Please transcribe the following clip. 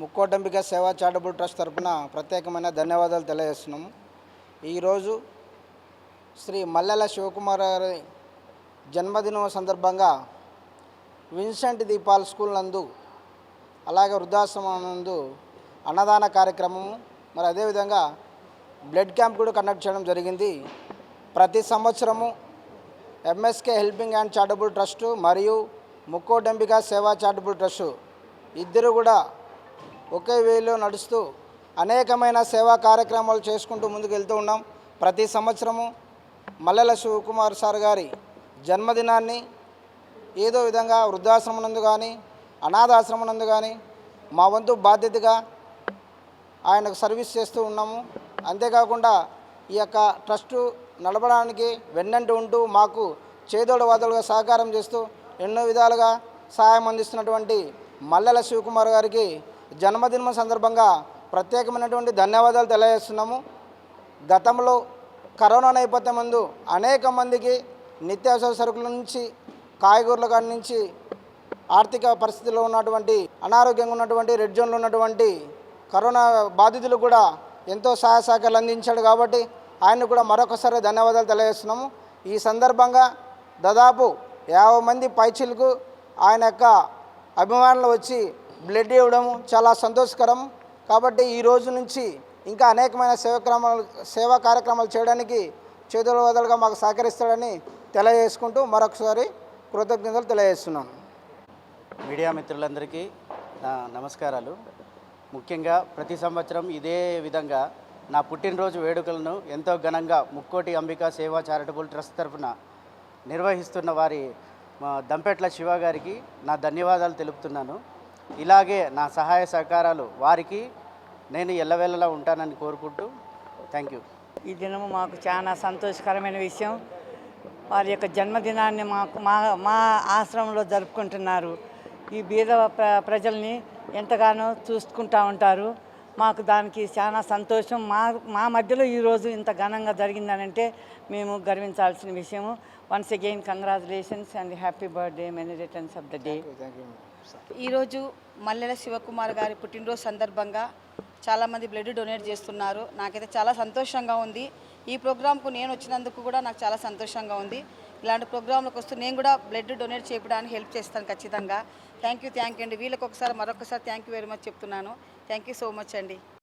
ముక్కోటంబిక సేవా charitable trust తరపున ప్రత్యేకమైన ధన్యవాదాలు తెలియజేస్తున్నాము. ఈరోజు శ్రీ మల్లెల శివకుమార్ గారి జన్మదినం సందర్భంగా విన్సెంట్ దీపాల్ స్కూల్ నందు అలాగే వృద్ధాశ్రమం నందు అన్నదాన కార్యక్రమము మరి అదేవిధంగా బ్లడ్ క్యాంప్ కూడా కండక్ట్ చేయడం జరిగింది. ప్రతి సంవత్సరము MSK helping and charitable trust మరియు ముక్కోటంబిక సేవా చారిటబుల్ ట్రస్టు ఇద్దరు కూడా ఒకే వేలో నడుస్తూ అనేకమైన సేవా కార్యక్రమాలు చేసుకుంటూ ముందుకు వెళ్తూ ఉన్నాం. ప్రతి సంవత్సరము మల్లెల శివకుమార్ సార్ గారి జన్మదినాన్ని ఏదో విధంగా వృద్ధాశ్రమనందు కానీ అనాథాశ్రమనందు కానీ మా వంతు బాధ్యతగా ఆయనకు సర్వీస్ చేస్తూ ఉన్నాము. అంతేకాకుండా ఈ యొక్క ట్రస్టు నడపడానికి వెన్నంటి ఉంటూ మాకు చేదోడు వాదోడుగా సహకారం చేస్తూ ఎన్నో విధాలుగా సహాయం అందిస్తున్నటువంటి మల్లెల శివకుమార్ గారికి జన్మదినం సందర్భంగా ప్రత్యేకమైనటువంటి ధన్యవాదాలు తెలియజేస్తున్నాము. గతంలో కరోనా నేపథ్యం ముందు అనేక మందికి నిత్యావసర సరుకుల నుంచి కాయగూరల కాడి నుంచి ఆర్థిక పరిస్థితిలో ఉన్నటువంటి అనారోగ్యంగా ఉన్నటువంటి రెడ్ జోన్లో ఉన్నటువంటి కరోనా బాధితులు కూడా ఎంతో సహాయ సహకారాలు అందించాడు కాబట్టి ఆయన కూడా మరొకసారి ధన్యవాదాలు తెలియజేస్తున్నాము. ఈ సందర్భంగా దాదాపు యాభై మంది పైచిలకు ఆయన యొక్క అభిమానులు వచ్చి బ్లడ్ ఇవ్వడం చాలా సంతోషకరం. కాబట్టి ఈ రోజు నుంచి ఇంకా అనేకమైన సేవక్రమాలు సేవా కార్యక్రమాలు చేయడానికి చేతుల వదలుగా మాకు సహకరిస్తాడని తెలియజేసుకుంటూ మరొకసారి కృతజ్ఞతలు తెలియజేస్తున్నాను మీడియా మిత్రులందరికీ నా నమస్కారాలు. ముఖ్యంగా ప్రతి సంవత్సరం ఇదే విధంగా నా పుట్టినరోజు వేడుకలను ఎంతో ఘనంగా ముక్కోటి అంబికా సేవా చారిటబుల్ ట్రస్ట్ తరఫున నిర్వహిస్తున్న వారి మా దంపెట్ల శివ గారికి నా ధన్యవాదాలు తెలుపుతున్నాను. ఇలాగే నా సహాయ సహకారాలు వారికి నేను ఎల్లవెల్లలా ఉంటానని కోరుకుంటూ థ్యాంక్ యూ. ఈ దినము మాకు చాలా సంతోషకరమైన విషయం. వారి యొక్క జన్మదినాన్ని మాకు మా మా ఆశ్రమంలో జరుపుకుంటున్నారు. ఈ బీద ప్ర ప్రజల్ని ఎంతగానో చూసుకుంటూ ఉంటారు. మాకు దానికి చాలా సంతోషం. మా మా మధ్యలో ఈరోజు ఇంత ఘనంగా జరిగిందనంటే మేము గర్వించాల్సిన విషయము. Once again congratulations and happy birthday many returns of the day ఈరోజు మల్లెల శివకుమార్ గారి పుట్టినరోజు సందర్భంగా చాలామంది బ్లడ్ డొనేట్ చేస్తున్నారు. నాకైతే చాలా సంతోషంగా ఉంది. ఈ ప్రోగ్రాంకు నేను వచ్చినందుకు కూడా నాకు చాలా సంతోషంగా ఉంది. ఇలాంటి ప్రోగ్రాంలకు వస్తూ నేను కూడా బ్లడ్ డొనేట్ చేయడానికి హెల్ప్ చేస్తాను ఖచ్చితంగా. థ్యాంక్ యూ థ్యాంక్ యూ అండి. వీళ్ళకి ఒకసారి మరొకసారి థ్యాంక్ యూ వెరీ మచ్ చెప్తున్నాను. థ్యాంక్ యూ సో మచ్ అండి.